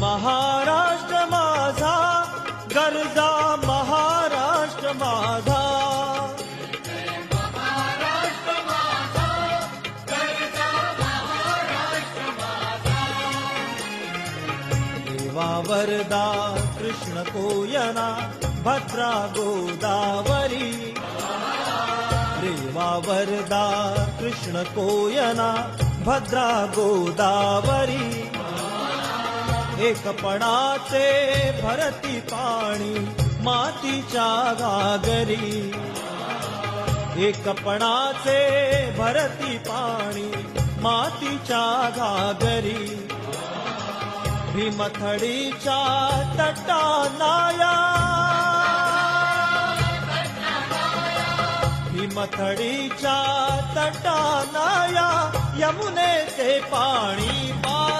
महाराष्ट्र माझा गरजा महाराष्ट्र माझा. देवा वरदा कृष्ण कोयना भद्रा गोदावरी. देवा वरदा कृष्ण कोयना भद्रा गोदावरी एकपणाचे भरती पाणी मातीच्या घागरी. एकपणाचे भरती पाणी मातीच्या घागरी. भीमथडीच्या तटानाया. भीमथडीच्या तटानाया. यमुनेचे पाणी पा